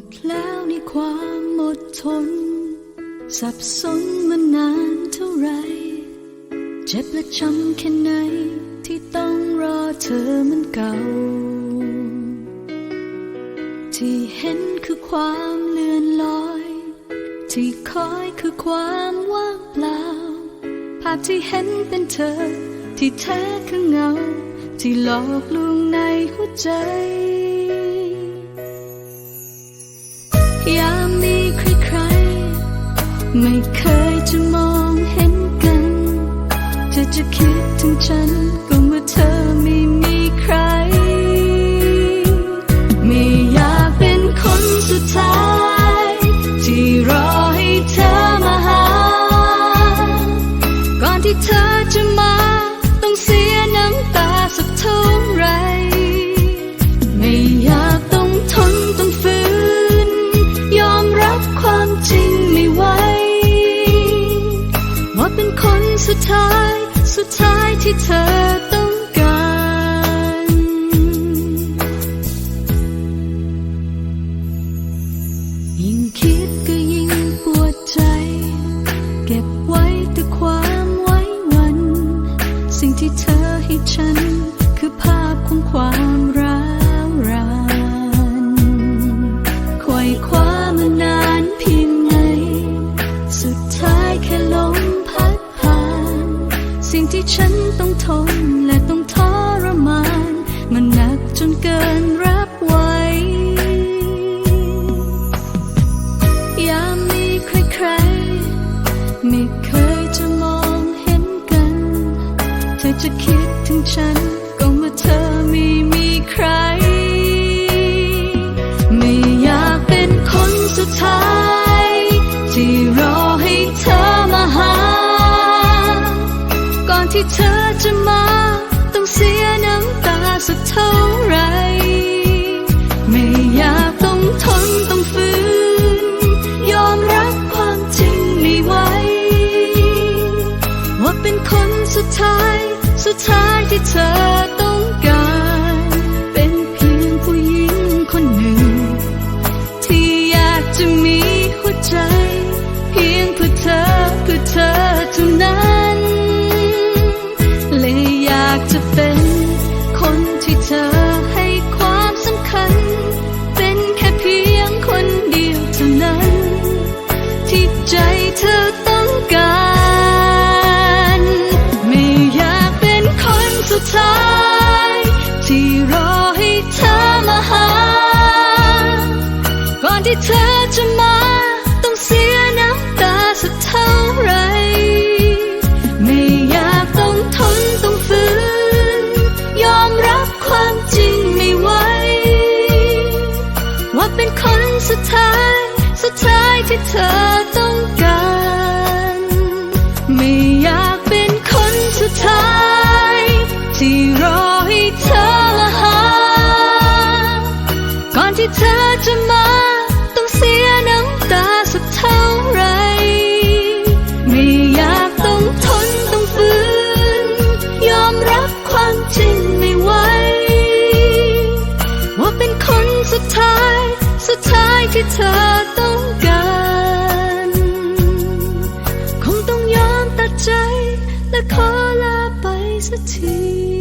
หมดแล้วในความอดทน สับสนมานานเท่าไร เจ็บและจำแค่ไหน ที่ต้องรอเธอเหมันเก่า ที่เห็นคือความเลื่อนลอย ที่คอยคือความว่างเปล่า ภาพที่เห็นเป็นเธอ ที่แท้คือเงา ที่หลอกลวงในหัวใจ ยามมีใครๆ ไม่เคยจะมองเห็นกัน เธอจะคิดถึงฉันก็เมื่อเธอไม่มีใคร ไม่อยากเป็นคนสุดท้าย ที่รอให้เธอมาหา ก่อนที่เธอ ท้าย สุดท้ายที่เธอต้องการ ยิ่งคิดก็ยิ่งปวดใจ เก็บไว้แต่ความไว้วัน สิ่งที่เธอให้ฉัน คือภาพของความร้า จะคิดถึงฉัน ก็เมื่อเธอไม่มีใคร ไม่อยากเป็นคนสุดท้าย ที่รอให้เธอมาหา ก่อนที่เธอจะมา อย เธอต้องการ ไม่อยากเป็นคนสุดท้าย ที่รอให้เธอมาหา ก่อนที่เธอจะมา ต้องเสียน้ำตาสักเท่าไหรไม่อยากต้องทนต้องฝืน ยอมรับความจริงไม่ไหว ว่าเป็นคนสุดท้าย สุดท้ายที่เธอต้องการ คงต้